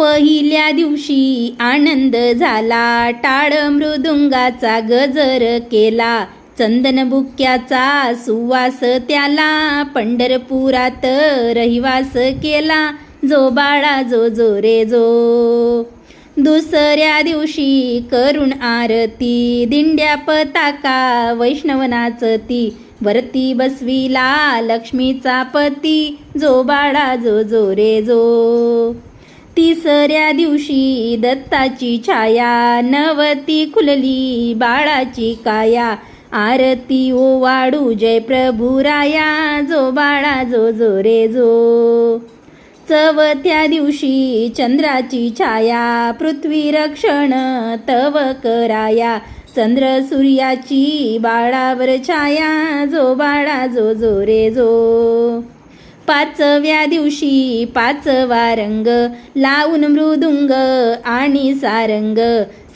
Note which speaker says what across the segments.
Speaker 1: पहिल्या दिवशी आनंद झाला. टाळ मृदुंगाचा गजर केला. चंदन बुक्याचा सुवास त्याला. पंढरपुरात रहिवास केला. जो बाळा जो जो रे जो. दुसऱ्या दिवशी करुण आरती. दिंड्या पताका वैष्णव नाचती वरती बसविला लक्ष्मीचा पती. जो बाळा जो जो रे जो. तिसऱ्या दिवशी दत्ताची छाया नवती खुलली बाळाची काया. आरती ओ वाडू जय प्रभू राया जो बाळा जो जो रे जो. चवथ्या दिवशी चंद्राची छाया पृथ्वी रक्षण तव कराया. चंद्र सूर्याची बाळावर छाया जो बाळा जो जो रे जो. पाचव्या दिवशी पाचवा रंग. लावून मृदुंग आणि सारंग.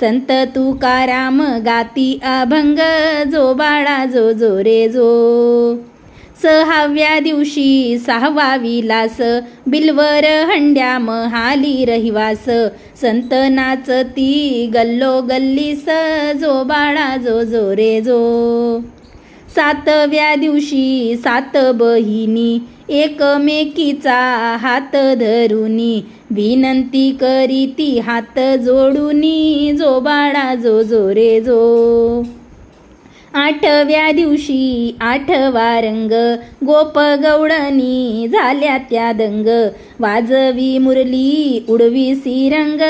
Speaker 1: संत तुकाराम गाती अभंग. जो बाळा जो जो रे जो. सहाव्या दिवशी सहावा विलास. बिलवर हंड्या महाली रहिवास. संत नाचती गल्लो गल्लीस. जो बाळा जो जो रे जो. सातव्या दिवशी सात बहिणी एकमेकीचा हात धरुनी. विनंती करीती हात जोडूनी जो बाळा जो जो रे जो. आठव्या दिवशी आठवा रंग गोप गवळणी झाल्या त्या दंग. वाजवी मुरली उडवी सिरंग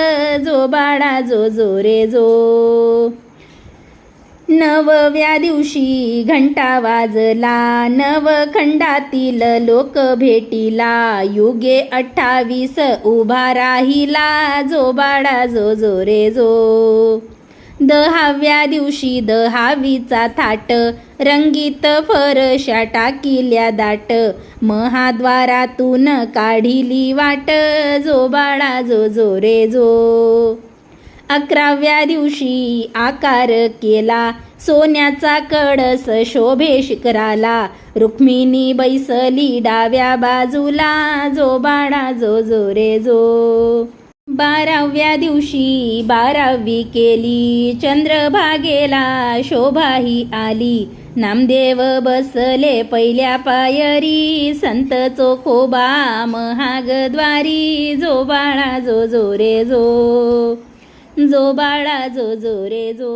Speaker 1: जो बाळा जो जो रे जो. नवव्या दिवशी घंटा वाजला. नवखंडातील लोक भेटीला. युगे अठ्ठावीस उभा राहिला. जो बाळा जो जो रे जो. दहाव्या दिवशी दहावीचा थाट. रंगीत फरशा टाकिल्या दाट. महाद्वारातून काढिली वाट. जो बाळा जो जो रे जो. अकराव्या दिवशी आकार केला. सोन्याचा कळस शोभे शिखराला. रुक्मिणी बैसली डाव्या बाजूला. जो बाळा जो जो रे जो. बाराव्या दिवशी बारावी केली. चंद्रभागेला शोभाही आली. नामदेव बसले पहिल्या पायरी. संत चोखोबा महागद्वारी. जो बाळा जो जो रे जो. जो बाळा जो जो रे जो.